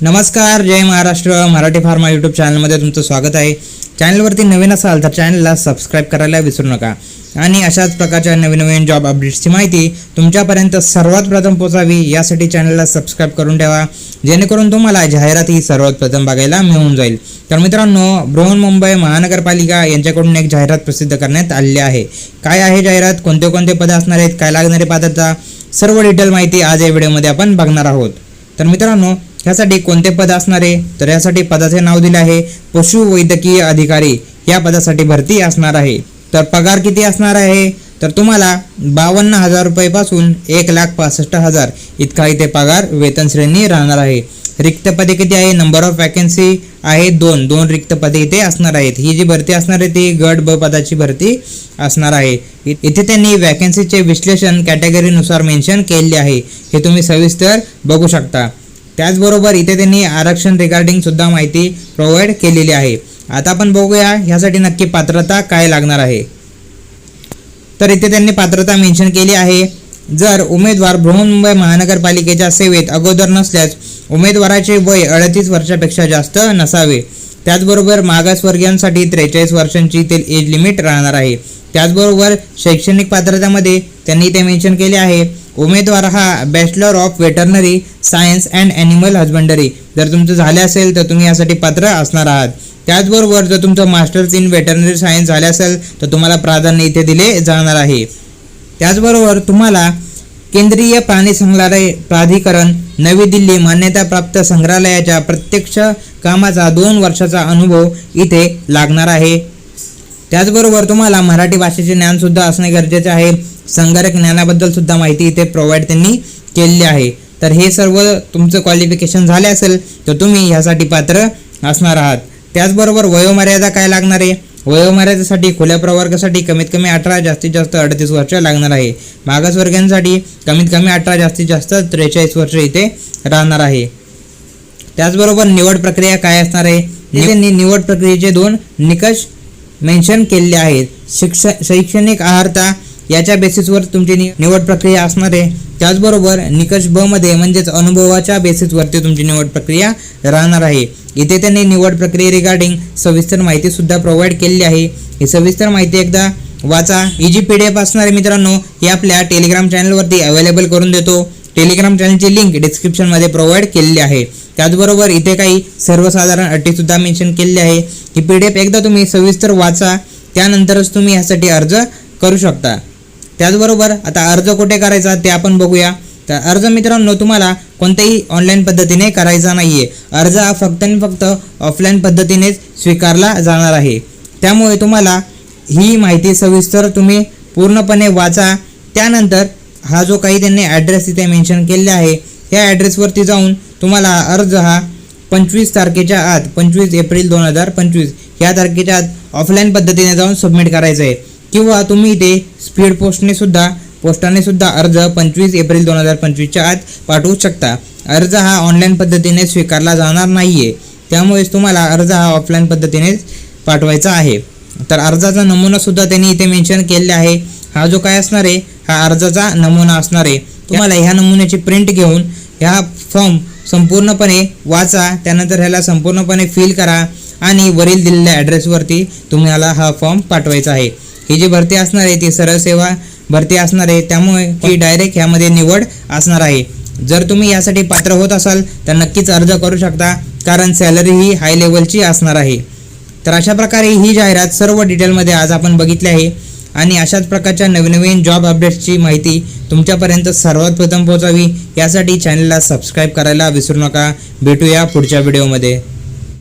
नमस्कार जय Maharashtra Marathi pharma YouTube चॅनलमध्ये तुमचं स्वागत आहे. चॅनलवरती नवीन असाल तर चॅनलला सबस्क्राईब करायला विसरू नका. आणि अशाच प्रकारच्या नवीन नवीन जॉब अपडेट्सची माहिती तुमच्यापर्यंत सर्वात प्रथम पोचावी यासाठी चॅनलला सबस्क्राईब करून ठेवा. जेणेकरून तुम्हाला जाहिरात ही सर्वात प्रथम बघायला मिळून जाईल. तर मित्रांनो बृहन्मुंबई महानगरपालिका यांच्याकडून एक जाहिरात प्रसिद्ध करण्यात आलेली आहे. काय आहे जाहिरात? कोणते कोणते पद असणार आहेत? काय लागणारे पदाचा सर्व डिटेल माहिती आज या व्हिडिओमध्ये आपण बघणार आहोत. तर मित्रांनो ह्यासाठी कोणते पद असणार? आहे तर यासाठी पदाचे नाव दिले आहे पशुवैद्यकीय अधिकारी. या पदासाठी भरती असणार आहे. तर पगार किती असणार आहे? तर तुम्हाला बावन्न हजार रुपयेपासून एक लाख पासष्ट हजार इतका इथे पगार वेतन श्रेणी राहणार आहे. रिक्त पदे किती आहे? नंबर ऑफ वॅकन्सी आहे दोन. दोन रिक्त पदे इथे असणार आहेत. ही जी भरती असणार आहे ती गट ब पदाची भरती असणार आहे. इ- इथे त्यांनी वॅकन्सीचे विश्लेषण कॅटेगरीनुसार मेन्शन केले आहे. हे तुम्ही सविस्तर बघू शकता. त्याचबरोबर इथे त्यांनी आरक्षण रिगार्डिंग सुद्धा माहिती प्रोव्हाइड केलेली आहे. आता आपण बघूया ह्यासाठी नक्की पात्रता काय लागणार आहे. तर इथे त्यांनी पात्रता मेन्शन केली आहे. जर उमेदवार बृहन्मुंबई महानगरपालिकेच्या सेवेत अगोदर नसल्यास उमेदवाराचे वय अडतीस वर्षापेक्षा जास्त नसावे. त्याचबरोबर मागासवर्गीयांसाठी त्रेचाळीस वर्षांची ते एज लिमिट राहणार आहे. त्याचबरोबर शैक्षणिक पात्रतेमध्ये त्यांनी ते मेन्शन केले आहे. उमेदवार हा bachelor of veterinary science and animal husbandry जर तुमचं झाले असेल तर तुम्ही यासाठी पात्र असणार आहात. त्याचबरोबर जर तुमचं मास्टर्स इन वेटरनरी सायन्स झाले असेल तर तुम्हाला प्राधान्य इथे दिले जाणार आहे. त्याचबरोबर तुम्हाला केंद्रीय प्राणी संग्रहालय प्राधिकरण नवी दिल्ली मान्यताप्राप्त संग्रहालयाच्या प्रत्यक्ष कामाचा दोन वर्षाचा अनुभव इथे लागणार आहे. त्याचबरोबर तुम्हाला मराठी भाषेचे ज्ञानसुद्धा असणे गरजेचे आहे. संगणक ज्ञानाबद्दल सुद्धा माहिती इथे प्रोव्हाइड त्यांनी केलेली आहे. तर हे सर्व तुमचं क्वालिफिकेशन झाले असेल तर तुम्ही ह्यासाठी पात्र असणार आहात. त्याचबरोबर वयोमर्यादा काय लागणार आहे? वयोमर्यादेसाठी खुल्या प्रवर्गासाठी कमीत कमी अठरा जास्तीत जास्त अडतीस वर्ष लागणार आहे. मागासवर्गांसाठी कमीत कमी अठरा जास्तीत जास्त त्रेचाळीस वर्ष इथे राहणार आहे. त्याचबरोबर निवड प्रक्रिया काय असणार आहे? निवड प्रक्रियेचे दोन निकष मेन्शन केलेले आहेत. शिक्ष शैक्षणिक आहारता याच्या बेसिसवर तुमची नि- निवड प्रक्रिया असणार आहे. त्याचबरोबर निकष ब मध्ये म्हणजेच अनुभवाच्या बेसिसवरती तुमची निवड प्रक्रिया राहणार आहे. इथे त्यांनी निवड प्रक्रिये रिगार्डिंग सविस्तर माहितीसुद्धा प्रोव्हाइड केलेली आहे. ही सविस्तर माहिती एकदा वाचा. ही जी पी डी एफ असणार आहे मित्रांनो. ही आपल्या टेलिग्राम चॅनलवरती अवेलेबल करून देतो. टेलिग्राम चॅनलची लिंक डिस्क्रिप्शनमध्ये प्रोव्हाइड केलेली आहे. त्याचबरोबर इथे काही सर्वसाधारण अटीसुद्धा मेन्शन केलेली आहे. ही पी डी एफ एकदा तुम्ही सविस्तर वाचा त्यानंतरच तुम्ही यासाठी अर्ज करू शकता. त्याचबरोबर आता अर्ज कुठे करायचा ते आपण बघूया. तर अर्ज मित्रांनो तुम्हाला कोणत्याही ऑनलाईन पद्धतीने करायचा नाहीये. अर्ज हा फक्त आणि फक्त ऑफलाईन पद्धतीनेच स्वीकारला जाणार आहे. त्यामुळे तुम्हाला ही माहिती सविस्तर तुम्ही पूर्णपणे वाचा. त्यानंतर हा जो काही त्यांनी ॲड्रेस तिथे मेन्शन केलेला आहे या ॲड्रेसवरती जाऊन तुम्हाला अर्ज हा पंचवीस तारखेच्या आत पंचवीस एप्रिल दोन हजार पंचवीस या तारखेच्या आत ऑफलाईन पद्धतीने जाऊन सबमिट करायचं आहे. किंवा तुम्ही इथे स्पीड पोस्टने सुद्धा पोस्टाने सुद्धा अर्ज पंचवीस एप्रिल दोन हजार पंचवीसच्या आत पाठवू शकता. अर्ज हा ऑनलाईन पद्धतीने स्वीकारला जाणार नाही आहे त्यामुळेच तुम्हाला अर्ज हा ऑफलाईन पद्धतीनेच पाठवायचा आहे. तर अर्जाचा नमुना सुद्धा त्यांनी इथे मेन्शन केलेला आहे. हा जो काय असणार आहे हा अर्जाचा नमुना असणार आहे. तुम्हाला ह्या नमुन्याची प्रिंट घेऊन ह्या फॉर्म संपूर्णपणे वाचा त्यानंतर ह्याला संपूर्णपणे फिल करा आणि वरील दिलेल्या ॲड्रेसवरती तुम्हाला हा फॉर्म पाठवायचा आहे. ही जी भरती असणार आहे ती सरळ सेवा भरती असणार आहे त्यामुळे ही डायरेक्ट ह्यामध्ये निवड असणार आहे. जर तुम्ही यासाठी पात्र होत असाल तर नक्कीच अर्ज करू शकता कारण सॅलरी ही हाय लेवलची असणार आहे. तर अशा प्रकारे ही जाहिरात सर्व डिटेलमध्ये आज आपण बघितली आहे. आणि अशाच प्रकारच्या नवीन नवीन जॉब अपडेट्सची माहिती तुमच्यापर्यंत सर्वात प्रथम पोहोचावी. यासाठी चॅनलला सबस्क्राईब करायला विसरू नका. भेटूया पुढच्या व्हिडिओमध्ये